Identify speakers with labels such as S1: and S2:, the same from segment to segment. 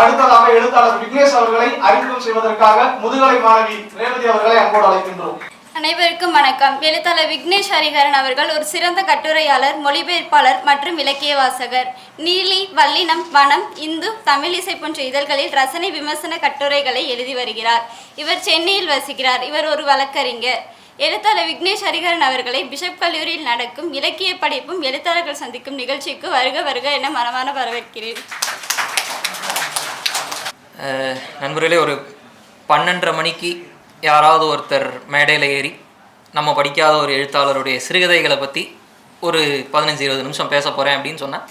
S1: அடுத்ததாக எழுத்தாளர் விக்னேஷ் அவர்களை அறிமுகம் செய்வதற்காக முதுகலை மாணவி ரேவதி அவர்களை அன்போடு அழைக்கின்றோம்.
S2: அனைவருக்கும் வணக்கம். எழுத்தாளர் விக்னேஷ் ஹரிஹரன் அவர்கள் ஒரு சிறந்த கட்டுரையாளர் மொழிபெயர்ப்பாளர் மற்றும் இலக்கிய வாசகர் நீலி வல்லினம் வனம் இந்து தமிழிசை போன்ற இதழ்களில் ரசனை விமர்சன கட்டுரைகளை எழுதி வருகிறார். இவர் சென்னையில் வசிக்கிறார். இவர் ஒரு வழக்கறிஞர். எழுத்தாளர் விக்னேஷ் ஹரிஹரன் அவர்களை பிஷப் கல்லூரியில் நடக்கும் இலக்கிய படைப்பும் எழுத்தாளர்கள் சந்திக்கும் நிகழ்ச்சிக்கு வருக வருக என மனமான வரவேற்கிறேன்.
S3: நண்பர்களே ஒரு பன்னெண்டரை மணிக்கு யாராவது ஒருத்தர் மேடையில் ஏறி நம்ம படிக்காத ஒரு எழுத்தாளருடைய சிறுகதைகளை பற்றி ஒரு பதினஞ்சு இருபது நிமிஷம் பேச போகிறேன் அப்படின்னு சொன்னால்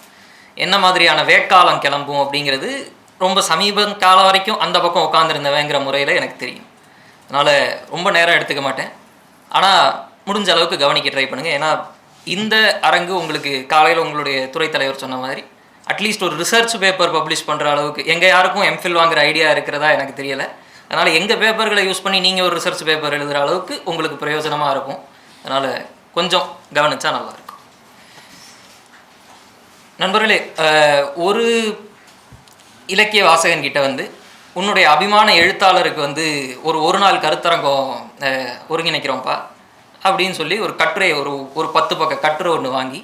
S3: என்ன மாதிரியான வேக்காலம் கிளம்பும் அப்படிங்கிறது ரொம்ப சமீப காலம் வரைக்கும் அந்த பக்கம் உட்காந்துருந்தவங்கிற முறையில் எனக்கு தெரியும். அதனால் ரொம்ப நேரம் எடுத்துக்க மாட்டேன். ஆனால் முடிஞ்ச அளவுக்கு கவனிக்க ட்ரை பண்ணுங்கள் ஏன்னா இந்த அரங்கு உங்களுக்கு காலையில் உங்களுடைய துறை தலைவர் சொன்ன மாதிரி அட்லீஸ்ட் ஒரு ரிசர்ச் பேப்பர் பப்ளிஷ் பண்ணுற அளவுக்கு. எங்கள் யாருக்கும் எம்ஃபில் வாங்குற ஐடியா இருக்கிறதா எனக்கு தெரியலை. அதனால் எங்கள் பேப்பர்களை யூஸ் பண்ணி நீங்கள் ஒரு ரிசர்ச் பேப்பர் எழுதுகிற அளவுக்கு உங்களுக்கு பிரயோஜனமாக இருக்கும். அதனால் கொஞ்சம் கவனிச்சா நல்லாயிருக்கும் நண்பர்களே ஒரு இலக்கிய வாசகன்கிட்ட வந்து உன்னுடைய அபிமான எழுத்தாளருக்கு வந்து ஒரு ஒரு நாள் கருத்தரங்கம் ஒருங்கிணைக்கிறோம்ப்பா அப்படின்னு சொல்லி ஒரு கட்டுரை ஒரு ஒரு பத்து பக்க கட்டுரை ஒன்று வாங்கி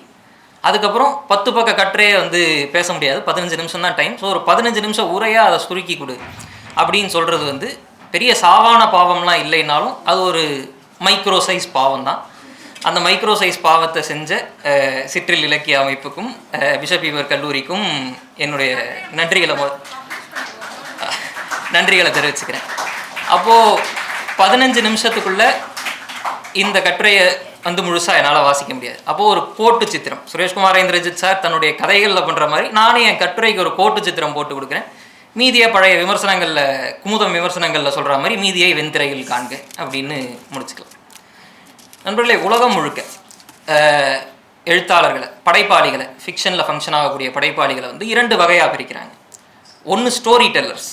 S3: அதுக்கப்புறம் பத்து பக்க கட்டுரையை வந்து பேச முடியாது. பதினஞ்சு நிமிஷம் தான் டைம் ஸோ ஒரு பதினஞ்சு நிமிஷம் உரையாக அதை சுருக்கி கொடு. அப்படின்னு சொல்கிறது வந்து பெரிய சாவான பாவம்லாம் இல்லைனாலும் அது ஒரு மைக்ரோ சைஸ் பாவம் தான். அந்த மைக்ரோ சைஸ் பாவத்தை செஞ்ச சிற்றில் இலக்கிய அமைப்புக்கும் அஹ், பிஷப் கல்லூரிக்கும் என்னுடைய நன்றிகளை மொ- நன்றிகளை தெரிவிச்சுக்கிறேன். அப்போது பதினஞ்சு நிமிஷத்துக்குள்ளே இந்த கட்டுரையை வந்து முழுசாக என்னால் வாசிக்க முடியாது. அப்போது ஒரு கோட்டு சித்திரம். சுரேஷ்குமார் இந்திரஜித் சார் தன்னுடைய கதைகளில் பண்ணுற மாதிரி நானே என் கட்டுரைக்கு ஒரு கோட்டு சித்திரம் போட்டு கொடுக்குறேன். மீதியை பழைய விமர்சனங்களில் குமுதம் விமர்சனங்களில் சொல்கிற மாதிரி மீதியை வெண்திரையில் காண்க அப்படின்னு முடிச்சுக்கலாம். நண்பர்களே உலகம் முழுக்க எழுத்தாளர்களை படைப்பாளிகளை ஃபிக்ஷனில் ஃபங்க்ஷன் ஆகக்கூடிய படைப்பாளிகளை வந்து இரண்டு வகையாக பிரிக்கிறாங்க. ஒன்று ஸ்டோரி டெல்லர்ஸ்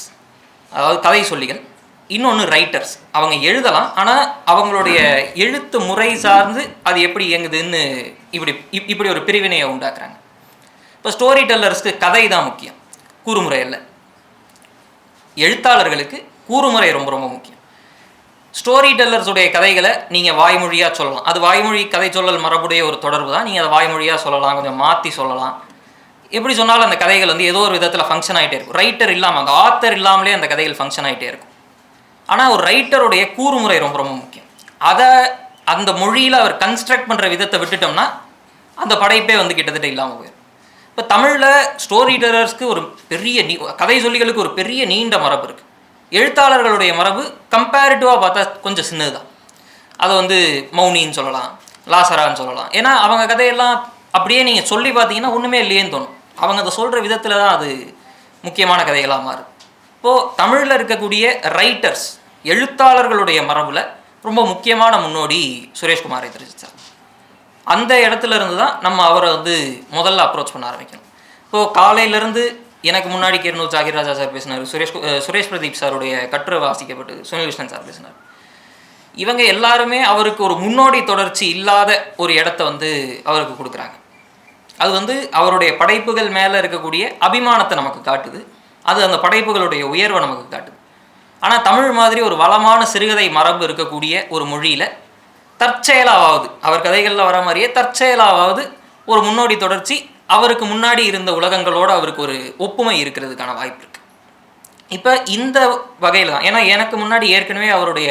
S3: அதாவது கதை சொல்லிகள் இன்னொன்று ரைட்டர்ஸ் அவங்க எழுதலாம் ஆனால் அவங்களுடைய எழுத்து முறை சார்ந்து அது எப்படி இயங்குதுன்னு இப்படி இப்- இப்படி ஒரு பிரிவினையை உண்டாக்குறாங்க. இப்போ ஸ்டோரி டெல்லர்ஸ்க்கு கதை தான் முக்கியம். கூறுமுறை இல்லை எழுத்தாளர்களுக்கு கூறுமுறை ரொம்ப ரொம்ப முக்கியம். ஸ்டோரி டெல்லர்ஸுடைய கதைகளை நீங்கள் வாய்மொழியாக சொல்லலாம். அது வாய்மொழி கதை சொல்லல் மரபுடைய ஒரு தொடர்பு தான். நீங்கள் அதை வாய்மொழியாக சொல்லலாம் கொஞ்சம் மாற்றி சொல்லலாம். எப்படி சொன்னாலும் அந்த கதைகள் வந்து ஏதோ ஒரு விதத்தில் ஃபங்க்ஷன் ஆகிட்டே இருக்கும். ரைட்டர் இல்லாமல் அந்த ஆத்தர் இல்லாமலே அந்த கதைகள் ஃபங்க்ஷன் ஆகிட்டே இருக்கும். ஆனால் ஒரு ரைட்டருடைய கூறுமுறை ரொம்ப ரொம்ப முக்கியம். அதை அந்த மொழியில் அவர் கன்ஸ்ட்ரக்ட் பண்ணுற விதத்தை விட்டுட்டோம்னா அந்த படைப்பே வந்து கிட்டத்தட்ட இல்லாமல் போயிடும் இப்போ தமிழில் ஸ்டோரி டெல்லர்ஸ்க்கு ஒரு பெரிய நீ கதை சொல்லிகளுக்கு ஒரு பெரிய நீண்ட மரபு இருக்குது எழுத்தாளர்களுடைய மரபு கம்பேரிட்டிவாக பார்த்தா கொஞ்சம் சின்னது தான் அதை வந்து மௌனின்னு சொல்லலாம் லாசரான்னு சொல்லலாம். ஏன்னா அவங்க கதையெல்லாம் அப்படியே நீங்கள் சொல்லி பார்த்தீங்கன்னா ஒன்றுமே இல்லையேன்னு தோணும். அவங்க அதை சொல்கிற விதத்தில் தான் அது முக்கியமான கதைகளாக மாறுது. இப்போது தமிழில் இருக்கக்கூடிய ரைட்டர்ஸ் எழுத்தாளர்களுடைய மரபில் ரொம்ப முக்கியமான முன்னோடி சுரேஷ்குமாரை தெரிவிச்சார் அந்த இடத்துல இருந்து தான் நம்ம அவரை வந்து முதல்ல அப்ரோச் பண்ண ஆரம்பிக்கணும். இப்போது காலையிலேருந்து எனக்கு முன்னாடி கிரணூர் ஜாகிர் ராஜா சார் பேசினார் சுரேஷ் சுரேஷ் பிரதீப் சாருடைய கட்டுரை வாசிக்கப்பட்டு சுனில் கிருஷ்ணன் சார் பேசினார். இவங்க எல்லாருமே அவருக்கு ஒரு முன்னோடி தொடர்ச்சி இல்லாத ஒரு இடத்த வந்து அவருக்கு கொடுக்குறாங்க. அது வந்து அவருடைய படைப்புகள் மேலே இருக்கக்கூடிய அபிமானத்தை நமக்கு காட்டுது. அது அந்த படைப்புகளுடைய உயர்வை நமக்கு காட்டுது. ஆனால் தமிழ் மாதிரி ஒரு வளமான சிறுகதை மரபு இருக்கக்கூடிய ஒரு மொழியில் தற்செயலாவது அவர் கதைகளில் வர மாதிரியே தற்செயலாவது ஒரு முன்னோடி தொடர்ச்சி அவருக்கு முன்னாடி இருந்த உலகங்களோடு அவருக்கு ஒரு ஒப்புமை இருக்கிறதுக்கான வாய்ப்பு இருக்குது இப்போ இந்த வகையில் தான் ஏன்னா எனக்கு முன்னாடி ஏற்கனவே அவருடைய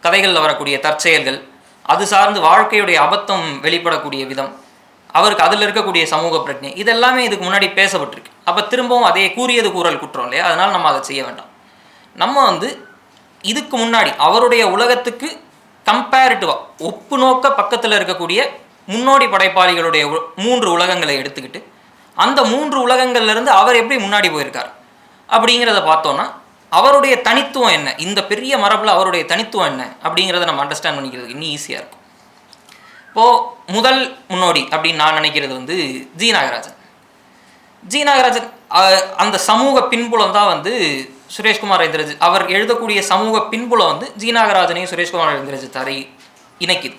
S3: கதைகளில் வரக்கூடிய தற்செயல்கள் அது சார்ந்து வாழ்க்கையுடைய அபத்தம் வெளிப்படக்கூடிய விதம் அவருக்கு அதில் இருக்கக்கூடிய சமூக பிரச்சனை இதெல்லாமே இதுக்கு முன்னாடி பேசப்பட்டிருக்கு. அப்போ திரும்பவும் அதே கூறியது கூறல் குற்றம் இல்லையா? அதனால் நம்ம அதை செய்ய வேண்டாம். நம்ம வந்து இதுக்கு முன்னாடி அவருடைய உலகத்துக்கு கம்பேரிட்டிவாக ஒப்பு நோக்க பக்கத்தில் இருக்கக்கூடிய முன்னோடி படைப்பாளிகளுடைய உ- மூன்று உலகங்களை எடுத்துக்கிட்டு அந்த மூன்று உலகங்கள்லேருந்து அவர் எப்படி முன்னாடி போயிருக்கார்? அப்படிங்கிறத பார்த்தோன்னா அவருடைய தனித்துவம் என்ன? இந்த பெரிய மரபில் அவருடைய தனித்துவம் என்ன? அப்படிங்கிறத நம்ம அண்டர்ஸ்டாண்ட் பண்ணிக்கிறது இன்னும் ஈஸியாக இருக்கும். இப்போது முதல் முன்னோடி அப்படின்னு நான் நினைக்கிறது வந்து ஜி நாகராஜன். ஜி நாகராஜன் அந்த சமூக பின்புலம் தான் வந்து சுரேஷ்குமார் இந்திரஜித். அவர் எழுதக்கூடிய சமூக பின்புலம் வந்து ஜி நாகராஜனையும் சுரேஷ்குமார் இந்திரஜித் சாரை இணைக்குது.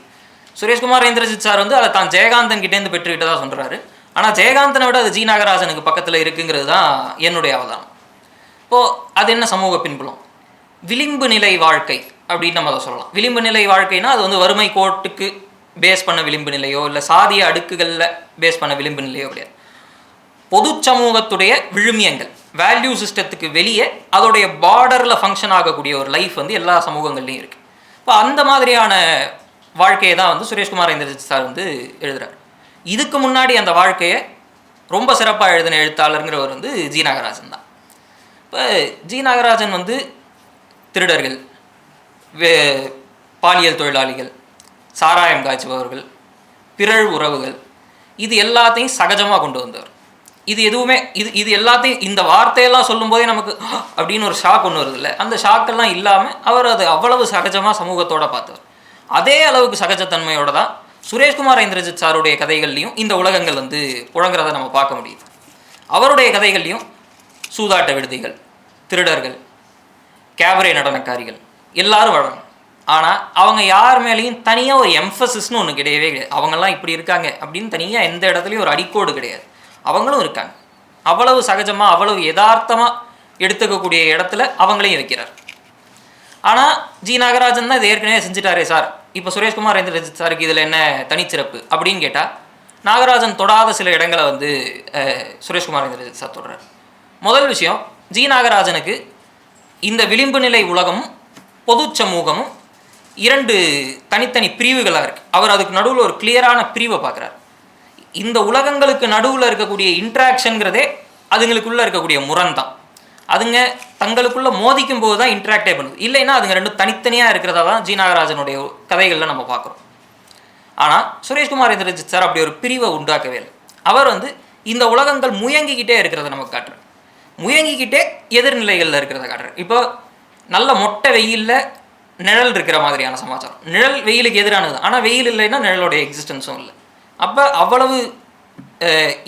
S3: சுரேஷ்குமார் இந்திரஜித் சார் வந்து அதை தான் ஜெயகாந்தன் கிட்டேருந்து தான் சொல்கிறாரு ஆனால் ஜெயகாந்தனை விட அது ஜி நாகராஜனுக்கு பக்கத்தில் இருக்குங்கிறது தான் என்னுடைய அவதானம் இப்போ இப்போது அது என்ன சமூக பின்புலம்? விளிம்பு நிலை வாழ்க்கை அப்படின்னு நம்ம அதை சொல்லலாம். விளிம்பு நிலை வாழ்க்கைனா அது வந்து வறுமை கோட்டுக்கு பேஸ் பண்ண விளிம்பு நிலையோ இல்லை சாதிய அடுக்குகளில் பேஸ் பண்ண விளிம்பு நிலையோ கிடையாது. பொது சமூகத்துடைய விழுமியங்கள். வேல்யூ சிஸ்டத்துக்கு வெளியே அதோடைய பார்டரில் ஃபங்க்ஷன் ஆகக்கூடிய ஒரு லைஃப் வந்து எல்லா சமூகங்கள்லையும் இருக்குது இப்போ அந்த மாதிரியான வாழ்க்கையை தான் வந்து சுரேஷ்குமார் இந்திரஜித் சார் வந்து எழுதுகிறார் இதுக்கு முன்னாடி அந்த வாழ்க்கையை ரொம்ப சிறப்பாக எழுதின எழுத்தாளருங்கிறவர் வந்து ஜி நாகராஜன் தான். இப்போ ஜி நாகராஜன் வந்து திருடர்கள் வே பாலியல் தொழிலாளிகள் சாராயம் காய்ச்சுபவர்கள் பிறழ் உறவுகள் இது எல்லாத்தையும் சகஜமாக கொண்டு வந்தவர். இது எதுவுமே இது இது எல்லாத்தையும் இந்த வார்த்தையெல்லாம் சொல்லும்போதே நமக்கு அப்படின்னு ஒரு ஷாக் ஒன்று வருது இல்லை? அந்த ஷாக்கெல்லாம் இல்லாமல் அவர் அது அவ்வளவு சகஜமாக சமூகத்தோடு பார்த்தவர் அதே அளவுக்கு சகஜத்தன்மையோடு தான் சுரேஷ்குமார் இந்திரஜித் சாருடைய கதைகள்லையும் இந்த உலகங்கள் வந்து புழங்குறத நம்ம பார்க்க முடியுது. அவருடைய கதைகள்லையும் சூதாட்ட விடுதிகள் திருடர்கள் கேபரே நடனக்காரிகள் எல்லாரும் வளரணும் ஆனால் அவங்க யார் மேலேயும் தனியாக ஒரு எம்ஃபசிஸ்னு ஒன்று கிடையவே கிடையாது. அவங்கெல்லாம் இப்படி இருக்காங்க அப்படின்னு தனியாக எந்த இடத்துலையும் ஒரு அடிக்கோடு கிடையாது. அவங்களும் இருக்காங்க. அவ்வளவு சகஜமாக அவ்வளவு யதார்த்தமாக எடுத்துக்கக்கூடிய இடத்துல அவங்களையும் வைக்கிறார் ஆனால் ஜி நாகராஜன் தான் இது ஏற்கனவே செஞ்சுட்டாரே சார். இப்போ சுரேஷ்குமார் இந்திரஜித் சாருக்கு இதில் என்ன தனிச்சிறப்பு அப்படின்னு கேட்டால் நாகராஜன் தொடாத சில இடங்களை வந்து சுரேஷ்குமார் இந்திரஜித் சார் தொடர்றார் முதல் விஷயம் ஜி நாகராஜனுக்கு இந்த விளிம்பு நிலை உலகமும் பொது சமூகமும் இரண்டு தனித்தனி பிரிவுகளாக இருக்குது அவர் அதுக்கு நடுவில் ஒரு கிளியரான பிரிவை பார்க்குறாரு. இந்த உலகங்களுக்கு நடுவில் இருக்கக்கூடிய இன்ட்ராக்ஷனுங்கிறதே அதுங்களுக்குள்ளே இருக்கக்கூடிய முரண் தான் அதுங்க தங்களுக்குள்ள மோதிக்கும் போது தான் இன்ட்ராக்டே பண்ணுது. இல்லைன்னா அதுங்க ரெண்டும் தனித்தனியாக இருக்கிறதா தான் ஜி நாகராஜனுடைய கதைகளில் நம்ம பார்க்குறோம். ஆனால் சுரேஷ்குமார் இந்திரஜித் சார் அப்படி ஒரு பிரிவை உண்டாக்கவே இல்லை. அவர் வந்து இந்த உலகங்கள் முயங்கிக்கிட்டே இருக்கிறத நமக்கு காட்டுறார். முயங்கிக்கிட்டே எதிர்நிலைகளில் இருக்கிறத காட்டுறார். இப்போ நல்ல மொட்டை வெயிலில் நிழல் இருக்கிற மாதிரியான சமாச்சாரம். நிழல் வெயிலுக்கு எதிரானது. ஆனால் வெயில் இல்லைன்னா நிழலோடைய எக்ஸிஸ்டன்ஸும் இல்லை. அப்போ அவ்வளவு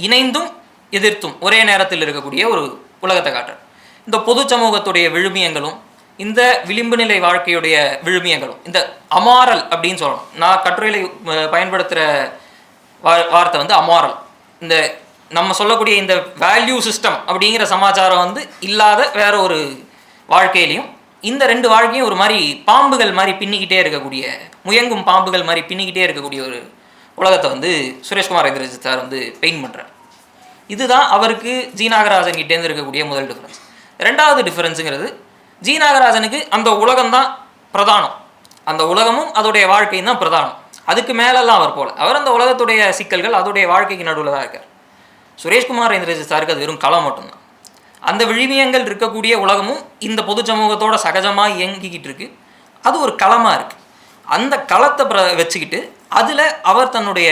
S3: இணைந்தும் எதிர்த்தும் ஒரே நேரத்தில் இருக்கக்கூடிய ஒரு உலகத்தை காட்டுறார் இந்த பொது சமூகத்துடைய விழுமியங்களும் இந்த விளிம்பு நிலை வாழ்க்கையுடைய விழுமியங்களும் இந்த அமாரல் அப்படின்னு சொல்லணும். நான் கட்டுரையில் பயன்படுத்துகிற வா வார்த்தை வந்து அமாரல். இந்த நம்ம சொல்லக்கூடிய இந்த வேல்யூ சிஸ்டம் அப்படிங்கிற சமாச்சாரம் வந்து இல்லாத வேற ஒரு வாழ்க்கையிலையும் இந்த ரெண்டு வாழ்க்கையும் ஒரு மாதிரி பாம்புகள் மாதிரி பின்னிக்கிட்டே இருக்கக்கூடிய முயங்கும் பாம்புகள் மாதிரி பின்னிக்கிட்டே இருக்கக்கூடிய ஒரு உலகத்தை வந்து சுரேஷ்குமார் இந்திரஜித் சார் வந்து பெயிண்ட் பண்ணுறார் இதுதான் அவருக்கு ஜி நாகராஜன் கிட்டேருந்து இருக்கக்கூடிய முதல் டிஃப்ரென்ஸ் ரெண்டாவது டிஃப்ரென்ஸுங்கிறது ஜி நாகராஜனுக்கு அந்த உலகம் தான் பிரதானம். அந்த உலகமும் அதோடைய வாழ்க்கையும் தான் பிரதானம். அதுக்கு மேலெல்லாம் அவர் போல. அவர் அந்த உலகத்துடைய சிக்கல்கள் அதோடைய வாழ்க்கைக்கு நடுவில் தான் இருக்கார். சுரேஷ்குமார் இந்திரஜி சாருக்கு அது வெறும் களம் மட்டும்தான். அந்த விழுமியங்கள் இருக்கக்கூடிய உலகமும் இந்த பொது சமூகத்தோட சகஜமாக இயங்கிக்கிட்டு இருக்கு. அது ஒரு களமாக இருக்குது அந்த களத்தை பிர வச்சுக்கிட்டு அதில் அவர் தன்னுடைய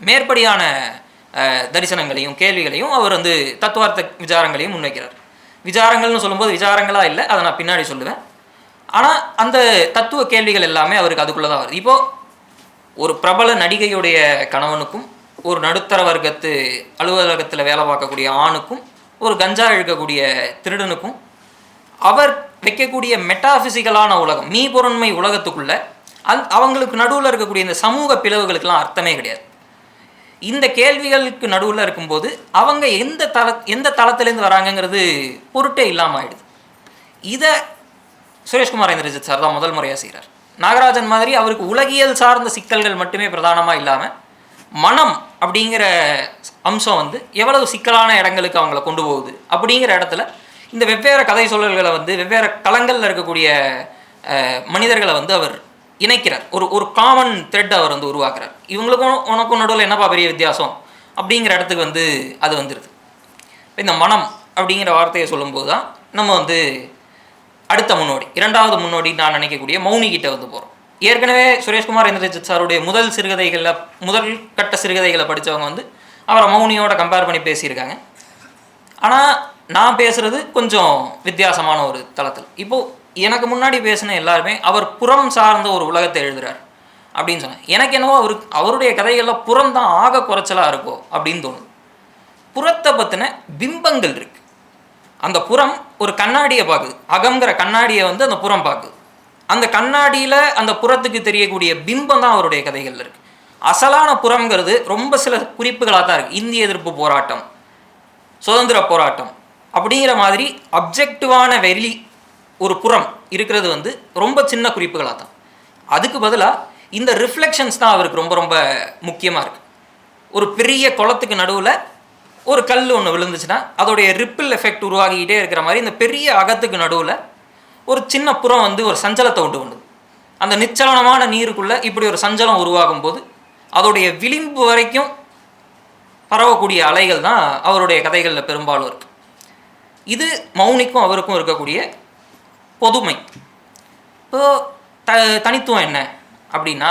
S3: மேற்படியான தரிசனங்களையும் கேள்விகளையும் அவர் வந்து தத்துவார்த்த விசாரங்களையும் முன்வைக்கிறார். விசாரங்கள்னு சொல்லும்போது விசாரங்களாக இல்லை அதை நான் பின்னாடி சொல்லுவேன். ஆனால் அந்த தத்துவ கேள்விகள் எல்லாமே அவருக்கு அதுக்குள்ளே தான் வருது. இப்போது ஒரு பிரபல நடிகையுடைய கணவனுக்கும் ஒரு நடுத்தர வர்க்கத்து அலுவலகத்தில் வேலை பார்க்கக்கூடிய ஆணுக்கும் ஒரு கஞ்சா இழுக்கக்கூடிய திருடனுக்கும் அவர் வைக்கக்கூடிய மெட்டாஃபிசிக்கலான உலகம் மீ பொருண்மை அந் அவங்களுக்கு நடுவில் இருக்கக்கூடிய இந்த சமூக பிளவுகளுக்கெல்லாம் அர்த்தமே கிடையாது. இந்த கேள்விகளுக்கு நடுவில் இருக்கும்போது அவங்க எந்த தள எந்த தளத்துலேருந்து வராங்கங்கிறது பொருட்டே இல்லாமல் ஆயிடுது. இதை சுரேஷ்குமார் இந்திரஜித் சார் தான் முதல் முறையாக செய்கிறார் நாகராஜன் மாதிரி அவருக்கு உலகியல் சார்ந்த சிக்கல்கள் மட்டுமே பிரதானமாக இல்லாமல் மனம் அப்படிங்கிற அம்சம் வந்து எவ்வளவு சிக்கலான இடங்களுக்கு அவங்கள கொண்டு போகுது அப்படிங்கிற இடத்துல இந்த வெவ்வேறு கதை சூழல்களை வந்து வெவ்வேறு களங்களில் இருக்கக்கூடிய மனிதர்களை வந்து அவர் இணைக்கிறார். ஒரு ஒரு காமன் த்ரெட் அவர் வந்து உருவாக்குறார். இவங்களுக்கும் உனக்கும் நடுவில் என்னப்பா பெரிய வித்தியாசம்? அப்படிங்கிற இடத்துக்கு வந்து அது வந்துடுது இந்த மனம் அப்படிங்கிற வார்த்தையை சொல்லும்போது தான் நம்ம வந்து அடுத்த முன்னோடி இரண்டாவது முன்னோடி நான் நினைக்கக்கூடிய மௌனி கிட்ட வந்து போகிறோம் ஏற்கனவே சுரேஷ்குமார் இந்திரஜித் சாருடைய முதல் சிறுகதைகளில் முதல் கட்ட சிறுகதைகளை படித்தவங்க வந்து அவரை மௌனியோட கம்பேர் பண்ணி பேசியிருக்காங்க. ஆனால் நான் பேசுகிறது கொஞ்சம் வித்தியாசமான ஒரு தளத்தில். இப்போது எனக்கு முன்னாடி பேசின எல்லாருமே அவர் புறம் சார்ந்த ஒரு உலகத்தை எழுதுறார் அப்படின்னு சொன்னேன் எனக்கு என்னவோ அவருக்கு அவருடைய கதைகளில் புறம் தான் ஆக குறைச்சலாக இருக்கோ அப்படின்னு தோணுது. புறத்தை பற்றின பிம்பங்கள் இருக்கு. அந்த புறம் ஒரு கண்ணாடியை பார்க்குது. அகங்கிற கண்ணாடியை வந்து அந்த புறம் பார்க்குது. அந்த கண்ணாடியில் அந்த புறத்துக்கு தெரியக்கூடிய பிம்பம் தான் அவருடைய கதைகளில் இருக்கு. அசலான புறம்ங்கிறது ரொம்ப சில குறிப்புகளாக தான் இருக்குது இந்திய எதிர்ப்பு போராட்டம் சுதந்திர போராட்டம் அப்படிங்கிற மாதிரி அப்ஜெக்டிவான வெளி ஒரு புறம் இருக்கிறது வந்து ரொம்ப சின்ன குறிப்புகளாக தான். அதுக்கு பதிலாக இந்த ரிஃப்ளெக்ஷன்ஸ் தான் அவருக்கு ரொம்ப ரொம்ப முக்கியமாக இருக்குது ஒரு பெரிய குளத்துக்கு நடுவில் ஒரு கல் ஒன்று விழுந்துச்சுன்னா அதோடைய ரிப்பிள் எஃபெக்ட் உருவாகிக்கிட்டே இருக்கிற மாதிரி இந்த பெரிய அகத்துக்கு நடுவில் ஒரு சின்ன புறம் வந்து ஒரு சஞ்சலத்தை உண்டு பண்ணுது. அந்த நிச்சலனமான நீருக்குள்ளே இப்படி ஒரு சஞ்சலம் உருவாகும் போது அதோடைய விளிம்பு வரைக்கும் பரவக்கூடிய அலைகள் தான் அவருடைய கதைகளில் பெரும்பாலும் இருக்குது இது மௌனிக்கும் அவருக்கும் இருக்கக்கூடிய பொதுமை. இப்போ த தனித்துவம் என்ன அப்படின்னா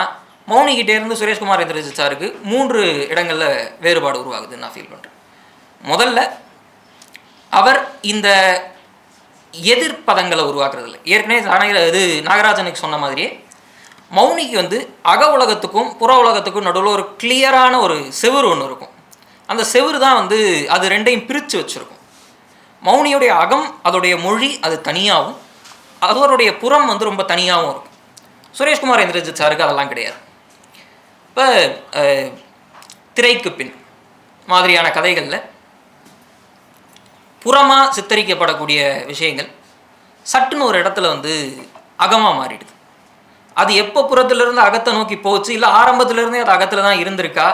S3: மௌனிகிட்டே இருந்து சுரேஷ்குமார் எந்திரஜி சாருக்கு மூன்று இடங்களில் வேறுபாடு உருவாகுதுன்னு நான் ஃபீல் பண்ணுறேன் முதல்ல அவர் இந்த எதிர்ப்பதங்களை உருவாக்குறது இல்லை ஏற்கனவே நாகர இது நாகராஜனுக்கு சொன்ன மாதிரியே மௌனிக்கு வந்து அக உலகத்துக்கும் புற உலகத்துக்கும் நடுவில் ஒரு கிளியரான ஒரு செவுரு ஒன்று இருக்கும். அந்த செவுரு தான் வந்து அது ரெண்டையும் பிரித்து வச்சுருக்கும். மௌனியுடைய அகம் அதோடைய மொழி அது தனியாகவும் அவருடைய புறம் வந்து ரொம்ப தனியாகவும் இருக்கும். சுரேஷ்குமார் இந்திரஜித் சாருக்கு அதெல்லாம் கிடையாது. இப்போ திரைக்கு பின் மாதிரியான கதைகளில் புறமாக சித்தரிக்கப்படக்கூடிய விஷயங்கள் சட்டுன்னு ஒரு இடத்துல வந்து அகமாக மாறிடுது. அது எப்போ புறத்திலிருந்து அகத்தை நோக்கி போச்சு இல்லை ஆரம்பத்திலிருந்தே அது அகத்தில் தான் இருந்திருக்கா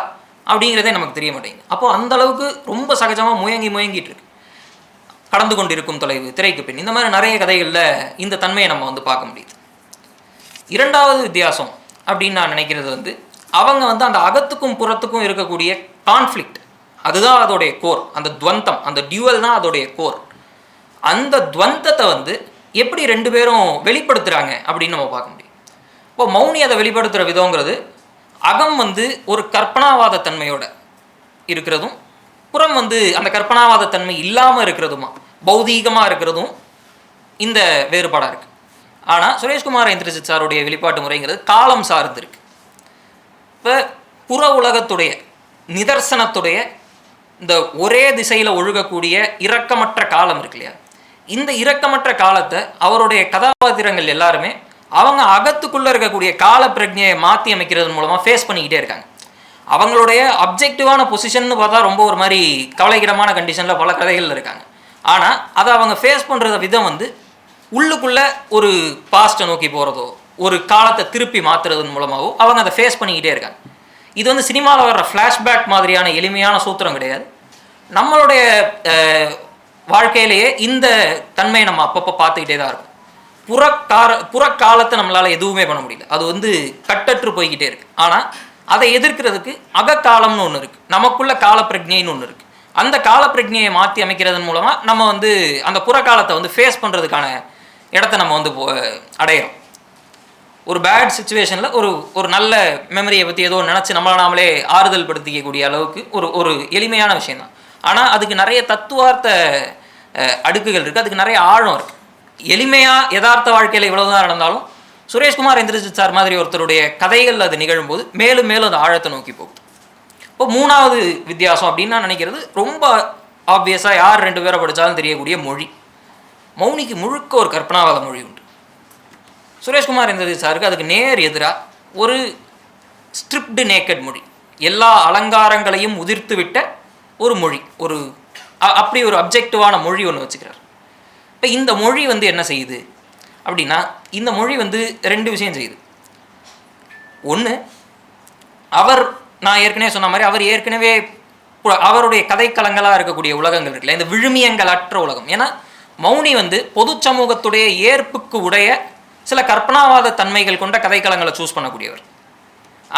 S3: அப்படிங்கிறதே நமக்கு தெரிய மாட்டேங்குது. அப்போ அந்தளவுக்கு ரொம்ப சகஜமாக முயங்கி முயங்கிட்டு இருக்கு. கடந்து கொண்டிருக்கும் தொலைவு திரைக்கு பின். இந்த மாதிரி நிறைய கதைகளில் இந்த தன்மையை நம்ம வந்து பார்க்க முடியுது. இரண்டாவது வித்தியாசம் அப்படின்னு நான் நினைக்கிறது வந்து அவங்க வந்து அந்த அகத்துக்கும் புறத்துக்கும் இருக்கக்கூடிய கான்ஃப்ளிக்ட் அதுதான் அதோடைய கோர் அந்த துவந்தம் அந்த டியூவல் தான் அதோடைய கோர் அந்த துவந்தத்தை வந்து எப்படி ரெண்டு பேரும் வெளிப்படுத்துகிறாங்க அப்படின்னு நம்ம பார்க்க முடியும். இப்போ மௌனி அதை வெளிப்படுத்துகிற விதங்கிறது அகம் வந்து ஒரு கற்பனாவாத தன்மையோட இருக்கிறதும் புறம் வந்து அந்த கற்பனாவாத தன்மை இல்லாமல் இருக்கிறதுமா? பௌதீகமாக இருக்கிறதும் இந்த வேறுபாடாக இருக்குது ஆனால் சுரேஷ்குமார் இந்திரஜித் சாருடைய வெளிப்பாட்டு முறைங்கிறது காலம் சார்ந்து இருக்கு. இப்போ புற உலகத்துடைய நிதர்சனத்துடைய இந்த ஒரே திசையில் ஒழுகக்கூடிய இரக்கமற்ற காலம் இருக்கு இல்லையா? இந்த இரக்கமற்ற காலத்தை அவருடைய கதாபாத்திரங்கள் எல்லாருமே அவங்க அகத்துக்குள்ளே இருக்கக்கூடிய கால பிரஜையை மாற்றி அமைக்கிறது மூலமாக ஃபேஸ் பண்ணிக்கிட்டே இருக்காங்க. அவங்களுடைய அப்ஜெக்டிவான பொசிஷன் பார்த்தா ரொம்ப ஒரு மாதிரி கவலைக்கிடமான கண்டிஷனில் பல கதைகள் இருக்காங்க. ஆனால் அதை அவங்க ஃபேஸ் பண்ணுற விதம் வந்து உள்ளுக்குள்ளே ஒரு பாஸ்ட்டை நோக்கி போகிறதோ ஒரு காலத்தை திருப்பி மாற்றுறதன் மூலமாகவோ அவங்க அதை ஃபேஸ் பண்ணிக்கிட்டே இருக்காங்க. இது வந்து சினிமாவில் வர்ற ஃப்ளாஷ்பேக் மாதிரியான எளிமையான சூத்திரம் கிடையாது. நம்மளுடைய வாழ்க்கையிலேயே இந்த தன்மையை நம்ம அப்பப்போ பார்த்துக்கிட்டே தான் இருக்கும். புறக்கார புறக்காலத்தை நம்மளால் எதுவுமே பண்ண முடியல. அது வந்து கட்டற்று போய்கிட்டே இருக்கு. ஆனால் அதை எதிர்க்கிறதுக்கு அகக்காலம்னு ஒன்று இருக்குது நமக்குள்ள கால பிரஜைன்னு ஒன்று இருக்குது அந்த கால பிரஜையை மாற்றி அமைக்கிறதன் மூலமாக நம்ம வந்து அந்த புறக்காலத்தை வந்து ஃபேஸ் பண்ணுறதுக்கான இடத்த நம்ம வந்து அடையிறோம். ஒரு பேட் சுச்சுவேஷனில் ஒரு ஒரு நல்ல மெமரியை பற்றி ஏதோ நினச்சி நம்மளை நாமளே ஆறுதல் படுத்திக்கக்கூடிய அளவுக்கு ஒரு ஒரு எளிமையான விஷயந்தான் ஆனால் அதுக்கு நிறைய தத்துவார்த்த அடுக்குகள் இருக்குது அதுக்கு நிறைய ஆழம் இருக்குது எளிமையாக யதார்த்த வாழ்க்கையில் இவ்வளோதான் நடந்தாலும் சுரேஷ்குமார் இந்திரஜித் சார் மாதிரி ஒருத்தருடைய கதைகள் அது நிகழும்போது மேலும் மேலும் அது ஆழத்தை நோக்கி போகுது. இப்போ மூணாவது வித்தியாசம் அப்படின்னு நான் நினைக்கிறது ரொம்ப ஆப்வியஸாக யார் ரெண்டு பேரை படித்தாலும் தெரியக்கூடிய மொழி. மௌனிக்கு முழுக்க ஒரு கற்பனாவாத மொழி உண்டு. சுரேஷ்குமார் இந்திரஜித் சாருக்கு அதுக்கு நேர் எதிராக ஒரு ஸ்ட்ரிப்டு நேக்கட் மொழி. எல்லா அலங்காரங்களையும் உதிர்த்து விட்ட ஒரு மொழி ஒரு அப்படி ஒரு அப்ஜெக்டிவான மொழி ஒன்று வச்சுக்கிறார். இப்போ இந்த மொழி வந்து என்ன செய்யுது? அப்படின்னா இந்த மொழி வந்து ரெண்டு விஷயம் செய்யுது. ஒன்று அவர் நான் ஏற்கனவே சொன்ன மாதிரி அவர் ஏற்கனவே அவருடைய கதைக்களங்களாக இருக்கக்கூடிய உலகங்கள் இருக்குல்ல இந்த விழுமியங்கள் அற்ற உலகம். ஏன்னா மௌனி வந்து பொது சமூகத்துடைய ஏற்புக்கு உடைய சில கற்பனாவாத தன்மைகள் கொண்ட கதைக்களங்களை சூஸ் பண்ணக்கூடியவர்.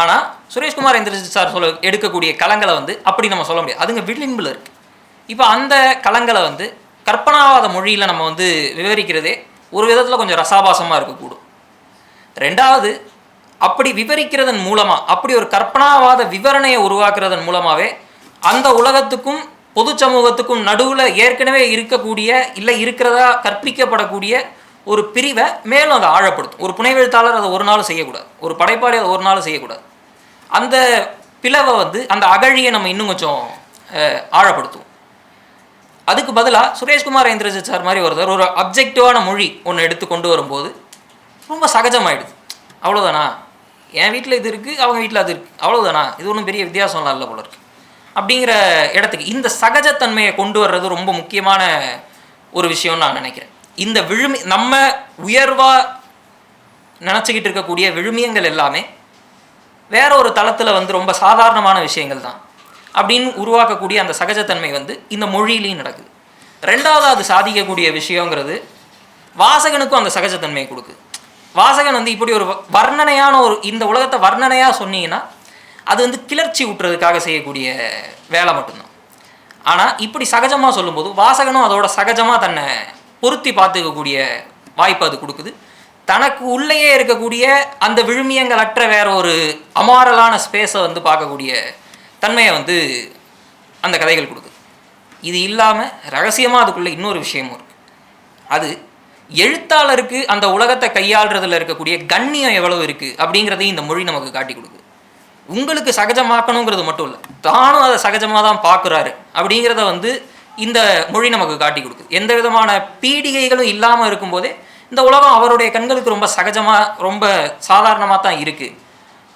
S3: ஆனால் சுரேஷ்குமார் இந்திரஜித் சார் சொல்ல எடுக்கக்கூடிய களங்களை வந்து அப்படி நம்ம சொல்ல முடியாது. அதுங்க விளிம்பில் இருக்குது இப்போ அந்த களங்களை வந்து கற்பனாவாத மொழியில் நம்ம வந்து விவரிக்கிறதே ஒரு விதத்தில் கொஞ்சம் ரசாபாசமாக இருக்கக்கூடும். ரெண்டாவது அப்படி விவரிக்கிறதன் மூலமாக அப்படி ஒரு கற்பனாவாத விவரணையை உருவாக்குறதன் மூலமாகவே அந்த உலகத்துக்கும் பொது சமூகத்துக்கும் நடுவில் ஏற்கனவே இருக்கக்கூடிய இல்லை இருக்கிறதா கற்பிக்கப்படக்கூடிய ஒரு பிரிவை மேலும் அதை ஆழப்படுத்தும். ஒரு புனைவெழுத்தாளர் அதை ஒரு நாள் செய்யக்கூடாது. ஒரு படைப்பாளி அதை ஒரு நாள் செய்யக்கூடாது. அந்த பிளவை வந்து அந்த அகழியை நம்ம இன்னும் கொஞ்சம் ஆழப்படுத்துவோம். அதுக்கு பதிலாக சுரேஷ்குமார் இந்திரஜித் சார் மாதிரி ஒருத்தர் ஒரு அப்ஜெக்டிவான மொழி ஒன்று எடுத்து கொண்டு வரும்போது ரொம்ப சகஜமாயிடுது. அவ்வளோதானா என் வீட்டில் இது இருக்குது அவங்க வீட்டில் அது இருக்குது அவ்வளோதானா இது ஒன்றும் பெரிய வித்தியாசம்லாம் இல்லை போல இருக்கு. அப்படிங்கிற இடத்துக்கு இந்த சகஜத்தன்மையை கொண்டு வர்றது ரொம்ப முக்கியமான ஒரு விஷயம்னு நான் நினைக்கிறேன். இந்த விழுமி நம்ம உயர்வாக நினச்சிக்கிட்டு இருக்கக்கூடிய விழுமியங்கள் எல்லாமே வேற ஒரு தளத்தில் வந்து ரொம்ப சாதாரணமான விஷயங்கள் தான். அப்படின்னு உருவாக்கக்கூடிய அந்த சகஜத்தன்மை வந்து இந்த மொழியிலையும் நடக்குது. ரெண்டாவது அது சாதிக்கக்கூடிய விஷயங்கிறது வாசகனுக்கும் அந்த சகஜத்தன்மையை கொடுக்குது. வாசகன் வந்து இப்படி ஒரு வ- வர்ணனையான ஒரு இந்த உலகத்தை வர்ணனையாக சொன்னீங்கன்னா அது வந்து கிளர்ச்சி ஊட்டுறதுக்காக செய்யக்கூடிய வேலை மட்டும்தான். ஆனால் இப்படி சகஜமாக சொல்லும்போது வாசகனும் அதோட சகஜமாக தன்னை பொருத்தி பார்த்துக்கக்கூடிய வாய்ப்பு அது கொடுக்குது. தனக்கு உள்ளேயே இருக்கக்கூடிய அந்த விழுமியங்கள் அற்ற வேற ஒரு அமாரலான ஸ்பேஸை வந்து பார்க்கக்கூடிய தன்மையை வந்து அந்த கதைகள் கொடுக்குது இது இல்லாமல் ரகசியமாக அதுக்குள்ளே இன்னொரு விஷயமும் இருக்குது அது எழுத்தாளருக்கு அந்த உலகத்தை கையாளுறதுல இருக்கக்கூடிய கண்ணியம் எவ்வளோ இருக்குது அப்படிங்கிறதையும் இந்த மொழி நமக்கு காட்டி கொடுக்குது உங்களுக்கு சகஜமாக்கணுங்கிறது மட்டும் இல்லை தானும் அதை சகஜமாக தான் பார்க்குறாரு அப்படிங்கிறத வந்து இந்த மொழி நமக்கு காட்டி கொடுக்குது எந்த விதமான பீடிகைகளும் இல்லாமல் இருக்கும்போதே இந்த உலகம் அவருடைய கண்களுக்கு ரொம்ப சகஜமாக ரொம்ப சாதாரணமாக தான் இருக்குது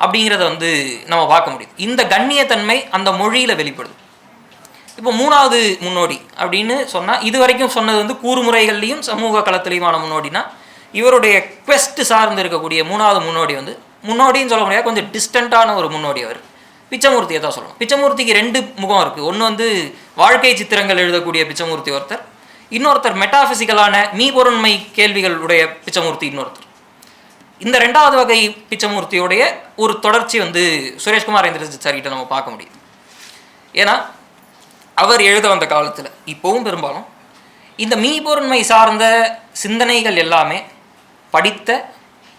S3: அப்படிங்கிறத வந்து நம்ம பார்க்க முடியுது. இந்த கண்ணியத்தன்மை அந்த மொழியில் வெளிப்படுது. இப்போ மூணாவது முன்னோடி அப்படின்னு சொன்னால் இது வரைக்கும் சொன்னது வந்து கூறுமுறைகள்லையும் சமூக களத்திலையுமான முன்னோடினா இவருடைய குவெஸ்ட் சார்ந்து இருக்கக்கூடிய மூணாவது முன்னோடி வந்து முன்னோடின்னு சொல்ல முடியாது கொஞ்சம் டிஸ்டண்ட்டான ஒரு முன்னோடி அவர். பிச்சமூர்த்தியை தான் சொல்லணும். பிச்சமூர்த்திக்கு ரெண்டு முகம் இருக்குது ஒன்று வந்து வாழ்க்கை சித்திரங்கள் எழுதக்கூடிய பிச்சமூர்த்தி ஒருத்தர். இன்னொருத்தர் மெட்டாஃபிசிக்கலான மீ பொருண்மை கேள்விகளுடைய பிச்சமூர்த்தி இன்னொருத்தர். இந்த ரெண்டாவது வகை பிச்சமூர்த்தியோடைய ஒரு தொடர்ச்சி வந்து சுரேஷ்குமார் இந்திரஜித் சார்கிட்ட நம்ம பார்க்க முடியுது ஏன்னா அவர் எழுத வந்த காலத்தில் இப்போவும் பெரும்பாலும் இந்த மீபொருண்மை சார்ந்த சிந்தனைகள் எல்லாமே படித்த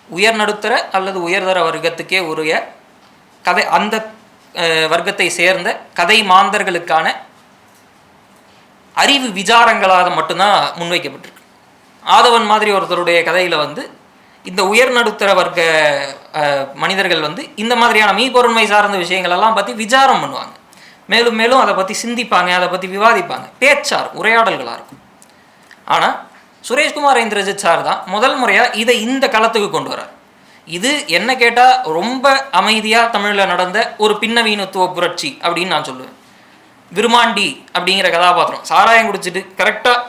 S3: உயர்நடுத்தர அல்லது உயர்தர வர்க்கத்துக்கே உரிய கதை அந்த வர்க்கத்தை சேர்ந்த கதை மாந்தர்களுக்கான அறிவு விசாரங்களாக மட்டும்தான் முன்வைக்கப்பட்டிருக்கு. ஆதவன் மாதிரி ஒருத்தருடைய கதையில் வந்து இந்த உயர் நடுத்தர வர்க்க மனிதர்கள் வந்து இந்த மாதிரியான மீபொருண்மை சார்ந்த விஷயங்களெல்லாம் பற்றி விசாரம் பண்ணுவாங்க. மேலும் மேலும் அதை பற்றி சிந்திப்பாங்க அதை பற்றி விவாதிப்பாங்க. பேச்சார் உரையாடல்களாக இருக்கும். ஆனால் சுரேஷ்குமார் இந்திரஜித் சார் தான் முதல் முறையாக இதை இந்த களத்துக்கு கொண்டு வரார் இது என்ன கேட்டால் ரொம்ப அமைதியாக தமிழில் நடந்த ஒரு பின்னவீனத்துவ புரட்சி அப்படின்னு நான் சொல்லுவேன். விருமாண்டி அப்படிங்கிற கதாபாத்திரம். சாராயம் குடிச்சிட்டு கரெக்டாக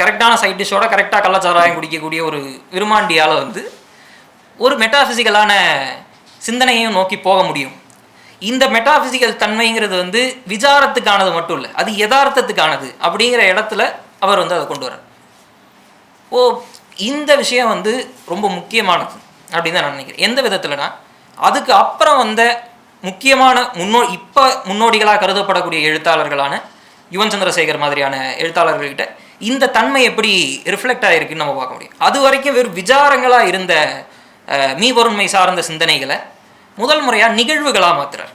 S3: கரெக்டான சைட் டிஷ்ஷோட கரெக்டாக கள்ளச்சாராயம் குடிக்கக்கூடிய ஒரு விருமாண்டியால் வந்து ஒரு மெட்டாஃபிசிக்கலான சிந்தனையையும் நோக்கி போக முடியும். இந்த மெட்டாஃபிசிக்கல் தன்மைங்கிறது வந்து விசாரத்துக்கானது மட்டும் இல்லை அது யதார்த்தத்துக்கானது அப்படிங்கிற இடத்துல அவர் வந்து அதை கொண்டு வரார் ஓ இந்த விஷயம் வந்து ரொம்ப முக்கியமானது அப்படின்னு தான் நான் நினைக்கிறேன். எந்த விதத்துலனா அதுக்கு அப்புறம் வந்த முக்கியமான முன்னோ இப்போ முன்னோடிகளாக கருதப்படக்கூடிய எழுத்தாளர்களான யுவன் சந்திரசேகர் மாதிரியான எழுத்தாளர்கள்கிட்ட இந்த தன்மை எப்படி ரிஃப்ளெக்ட் ஆகிருக்குன்னு நம்ம பார்க்க முடியும். அது வரைக்கும் வெறும் விசாரங்களாக இருந்த மீபொருண்மை சார்ந்த சிந்தனைகளை முதல் முறையாக நிகழ்வுகளாக மாத்துறார்.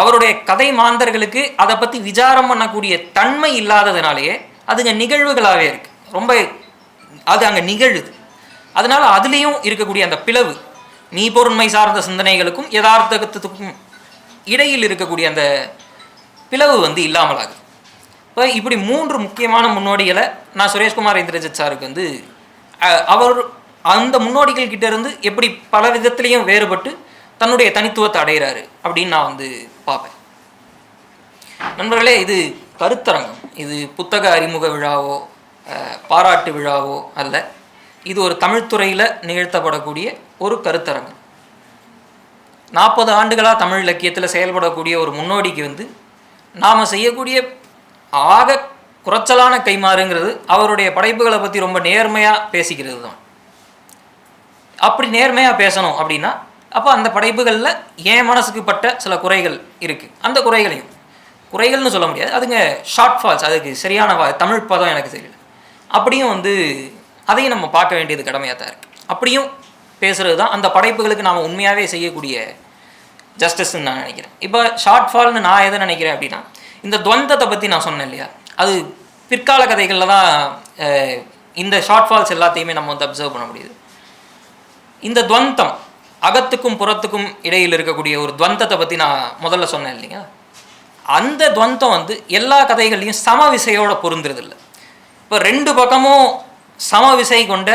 S3: அவருடைய கதை மாந்தர்களுக்கு அதை பற்றி விசாரம் பண்ணக்கூடிய தன்மை இல்லாததுனாலேயே அதுங்க நிகழ்வுகளாகவே இருக்குது ரொம்ப அது அங்கே நிகழுது. அதனால் அதுலேயும் இருக்கக்கூடிய அந்த பிளவு மீபொருண்மை சார்ந்த சிந்தனைகளுக்கும் யதார்த்தத்துக்கும் இடையில் இருக்கக்கூடிய அந்த பிளவு வந்து இல்லாமலாகுது இப்போ இப்படி மூன்று முக்கியமான முன்னோடிகளை நான் சுரேஷ்குமார் இந்திரஜித் சாருக்கு வந்து அவர் அந்த முன்னோடிகள் கிட்ட இருந்து எப்படி பல விதத்திலையும் வேறுபட்டு தன்னுடைய தனித்துவத்தை அடைகிறாரு அப்படின்னு நான் வந்து பார்ப்பேன். நண்பர்களே இது கருத்தரங்கம். இது புத்தக அறிமுக விழாவோ பாராட்டு விழாவோ அல்ல. இது ஒரு தமிழ்த்துறையில் நிகழ்த்தப்படக்கூடிய ஒரு கருத்தரங்கம். நாற்பது ஆண்டுகளாக தமிழ் இலக்கியத்தில் செயல்படக்கூடிய ஒரு முன்னோடிக்கு வந்து நாம் செய்யக்கூடிய ஆக குறைச்சலான கைமாறுங்கிறது அவருடைய படைப்புகளை பற்றி ரொம்ப நேர்மையாக பேசிக்கிறது தான் அப்படி நேர்மையாக பேசணும் அப்படின்னா அப்போ அந்த படைப்புகளில் என் மனசுக்கு பட்ட சில குறைகள் இருக்குது அந்த குறைகளையும். குறைகள்னு சொல்ல முடியாது. அதுங்க ஷார்ட் ஃபால்ஸ் அதுக்கு சரியான தமிழ் பதம் எனக்கு தெரியல. அப்படியும் வந்து அதையும் நம்ம பார்க்க வேண்டியது கடமையாக தான் இருக்குது அப்படியும் பேசுகிறது தான் அந்த படைப்புகளுக்கு நாம் உண்மையாகவே செய்யக்கூடிய ஜஸ்டிஸ்ன்னு நான் நினைக்கிறேன். இப்போ ஷார்ட் ஃபால்னு நான் எதை நினைக்கிறேன் அப்படின்னா இந்த துவந்தத்தை பற்றி நான் சொன்னேன் இல்லையா? அது பிற்கால கதைகளில் தான் இந்த ஷார்ட் ஃபால்ஸ் எல்லாத்தையுமே நம்ம வந்து அப்சர்வ் பண்ண முடியுது. இந்த துவந்தம் அகத்துக்கும் புறத்துக்கும் இடையில் இருக்கக்கூடிய ஒரு துவந்தத்தை பற்றி நான் முதல்ல சொன்னேன் இல்லைங்க அந்த துவந்தம் வந்து எல்லா கதைகள்லையும் சம விசையோட பொருந்துறதில்ல. இப்போ ரெண்டு பக்கமும் சம விசை கொண்ட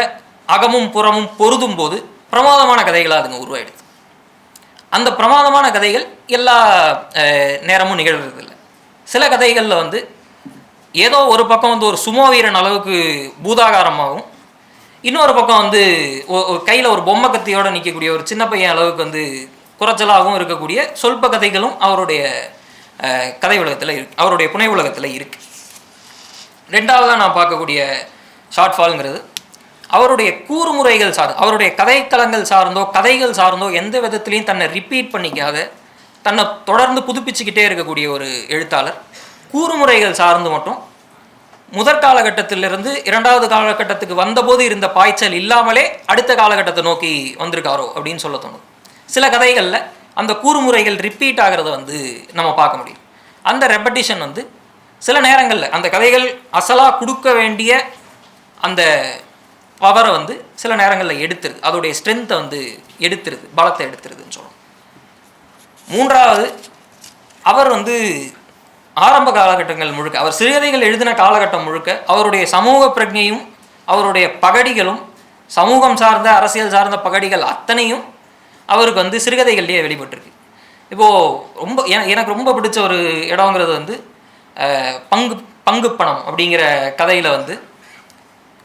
S3: அகமும் புறமும் பொருதும் போது பிரமாதமான கதைகளாக அதுங்க உருவாயிடுது. அந்த பிரமாதமான கதைகள் எல்லா நேரமும் நிகழ்றதில்ல. சில கதைகளில் வந்து ஏதோ ஒரு பக்கம் வந்து ஒரு சுமோ வீரன் அளவுக்கு பூதாகாரமாகவும் இன்னொரு பக்கம் வந்து கையில் ஒரு பொம்மை கத்தியோடு நிற்கக்கூடிய ஒரு சின்ன பையன் அளவுக்கு வந்து குறைச்சலாகவும் இருக்கக்கூடிய சொல்ப கதைகளும் அவருடைய கதை உலகத்தில் இருக்கு அவருடைய புனை உலகத்தில் இருக்கு. ரெண்டாவதாக நான் பார்க்கக்கூடிய ஷார்ட்ஃபால்ங்கிறது அவருடைய கூறுமுறைகள் சார் அவருடைய கதைக்களங்கள் சார்ந்தோ கதைகள் சார்ந்தோ எந்த விதத்துலையும் தன்னை ரிப்பீட் பண்ணிக்காத தன்னை தொடர்ந்து புதுப்பிச்சுக்கிட்டே இருக்கக்கூடிய ஒரு எழுத்தாளர். கூறுமுறைகள் சார்ந்து மட்டும் முதற் காலகட்டத்திலிருந்து இரண்டாவது காலகட்டத்துக்கு வந்தபோது இருந்த பாய்ச்சல் இல்லாமலே அடுத்த காலகட்டத்தை நோக்கி வந்திருக்காரோ அப்படின்னு சொல்ல தோணும். சில கதைகளில் அந்த கூறுமுறைகள் ரிப்பீட் ஆகிறத வந்து நம்ம பார்க்க முடியும். அந்த ரெப்படிஷன் வந்து சில நேரங்களில் அந்த கதைகள் அசலாக கொடுக்க வேண்டிய அந்த பவரை வந்து சில நேரங்களில் எடுத்துருது. அதோடைய ஸ்ட்ரென்த்தை வந்து எடுத்துருது பலத்தை எடுத்துருதுன்னு சொல்லணும் மூன்றாவது அவர் வந்து ஆரம்ப காலகட்டங்கள் முழுக்க அவர் சிறுகதைகள் எழுதின காலகட்டம் முழுக்க அவருடைய சமூக பிரஜையும் அவருடைய பகடிகளும் சமூகம் சார்ந்த அரசியல் சார்ந்த பகடிகள் அத்தனையும் அவருக்கு வந்து சிறுகதைகள்லேயே வெளிப்பட்டிருக்கு. இப்போது ரொம்ப என- எனக்கு ரொம்ப பிடிச்ச ஒரு இடங்கிறது வந்து பங்கு பங்கு பணம் அப்படிங்கிற கதையில் வந்து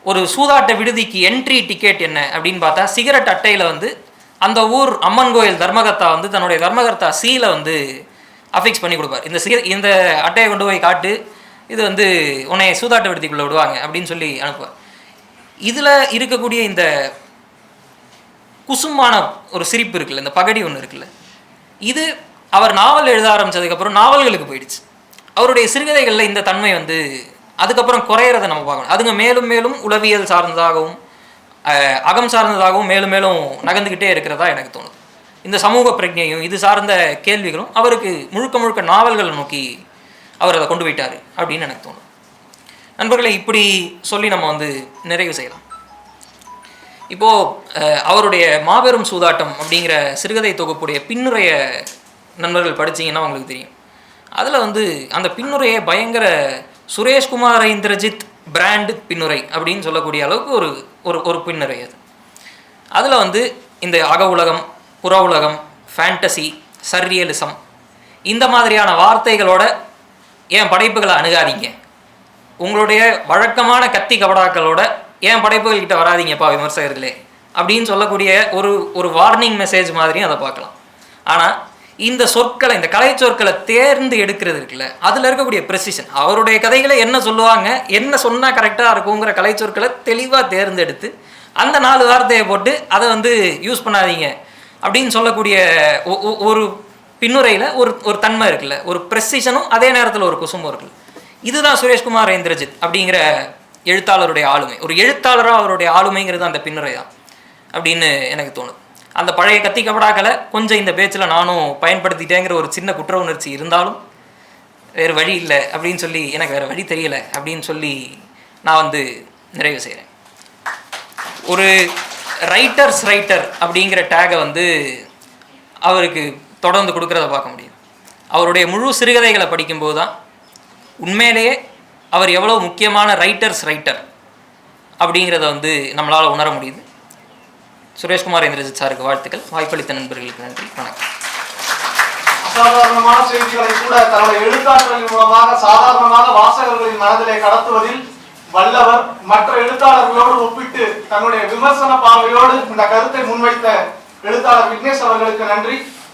S3: ஒரு சூதாட்ட விடுதிக்கு என்ட்ரி டிக்கெட் என்ன அப்படின்னு பார்த்தா சிகரெட் அட்டையில் வந்து அந்த ஊர் அம்மன் கோயில் தர்மகர்த்தா வந்து தன்னுடைய தர்மகர்த்தா சீலை வந்து அஃபிக்ஸ் பண்ணி கொடுப்பார். இந்த சிக இந்த அட்டையை கொண்டு போய் காட்டு இது வந்து உன்னை சூதாட்ட விடுதிக்குள்ளே விடுவாங்க அப்படின்னு சொல்லி அனுப்புவார். இதில் இருக்கக்கூடிய இந்த குசுமான ஒரு சிரிப்பு இருக்குல்ல இந்த பகடி ஒன்று இருக்குல்ல இது அவர் நாவல் எழுத ஆரம்பிச்சதுக்கப்புறம் நாவல்களுக்கு போயிடுச்சு. அவருடைய சிறுகதைகளில் இந்த தன்மை வந்து அதுக்கப்புறம் குறையிறத நம்ம பார்க்கணும். அதுங்க மேலும் மேலும் உளவியல் சார்ந்ததாகவும் அகம் சார்ந்ததாகவும் மேலும் மேலும் நகர்ந்துக்கிட்டே இருக்கிறதா எனக்கு தோணுது. இந்த சமூக பிரஜையும் இது சார்ந்த கேள்விகளும் அவருக்கு முழுக்க முழுக்க நாவல்களை நோக்கி அவர் அதை கொண்டு போயிட்டார் அப்படின்னு எனக்கு தோணும். நண்பர்களை இப்படி சொல்லி நம்ம வந்து நிறைவு செய்யலாம். இப்போது அவருடைய மாபெரும் சூதாட்டம் அப்படிங்கிற சிறுகதை தொகுப்புடைய பின்னுரைய நண்பர்கள் படிச்சீங்கன்னா உங்களுக்கு தெரியும். அதில் வந்து அந்த பின்னுரையை பயங்கர சுரேஷ்குமார் இந்திரஜித் பிராண்ட் பின்னுரை அப்படின்னு சொல்லக்கூடிய அளவுக்கு ஒரு ஒரு ஒரு பின்னுரை அது. அதில் வந்து இந்த அக உலகம் புற உலகம் ஃபேண்டசி சர்ரியலிசம் இந்த மாதிரியான வார்த்தைகளோட என் படைப்புகளை அணுகாதீங்க? உங்களுடைய வழக்கமான கத்தி கபடாக்களோட என் படைப்புகள் கிட்ட வராதீங்கப்பா விமர்சகர்களே? அப்படின்னு சொல்லக்கூடிய ஒரு ஒரு வார்னிங் மெசேஜ் மாதிரியும் அதை பார்க்கலாம். ஆனால் இந்த சொற்களை இந்த கலை சொற்களை தேர்ந்து எடுக்கிறது இருக்குல்ல அதில் இருக்கக்கூடிய ப்ரெசிஷன் அவருடைய கதைகளை என்ன சொல்லுவாங்க என்ன சொன்னால் கரெக்டாக இருக்குங்கிற கலை சொற்களை தெளிவாக தேர்ந்தெடுத்து அந்த நாலு வார்த்தையை போட்டு அதை வந்து யூஸ் பண்ணாதீங்க. அப்படின்னு சொல்லக்கூடிய ஒ- ஒ- ஒரு பின்னுரையில் ஒரு ஒரு தன்மை இருக்குல்ல. ஒரு ப்ரெசிஷனும் அதே நேரத்தில் ஒரு குசும்பும் இருக்குல்ல. இதுதான் சுரேஷ்குமார் இந்திரஜித் அப்படிங்கிற எழுத்தாளருடைய ஆளுமை. ஒரு எழுத்தாளராக அவருடைய ஆளுமைங்கிறது அந்த பின்னுரை தான் அப்படின்னு எனக்கு தோணுது. அந்த பழைய கத்திக்கப்படாக்களை கொஞ்சம் இந்த பேச்சில் நானும் பயன்படுத்திட்டேங்கிற ஒரு சின்ன குற்ற உணர்ச்சி இருந்தாலும் வேறு வழி இல்லை அப்படின்னு சொல்லி எனக்கு வேறு வழி தெரியலை அப்படின்னு சொல்லி நான் வந்து நிறைவு செய்கிறேன் ஒரு ரைட்டர்ஸ் ரைட்டர் அப்படிங்கிற டேகை வந்து அவருக்கு தொடர்ந்து கொடுக்கறத பார்க்க முடியும். அவருடைய முழு சிறுகதைகளை படிக்கும்போது தான் உண்மையிலேயே அவர் எவ்வளோ முக்கியமான ரைட்டர்ஸ் ரைட்டர் அப்படிங்கிறத வந்து நம்மளால் உணர முடியுது. சுரேஷ்குமார் இந்திரஜித் சாருக்கு வாழ்த்துக்கள். வாய்ப்பளித்த நண்பர்களுக்கு நன்றி. வணக்கம்.
S1: அசாதாரணமான செய்திகளை கூட தன்னுடைய எழுத்தாற்றலின் மூலமாக சாதாரணமாக வாசகர்களின் மனதிலே கடத்துவதில் வல்லவர் மற்ற எழுத்தாளர்களோடு ஒப்பிட்டு தன்னுடைய விமர்சன பார்வையோடு இந்த கருத்தை முன்வைத்த எழுத்தாளர் விக்னேஷ் அவர்களுக்கு நன்றி.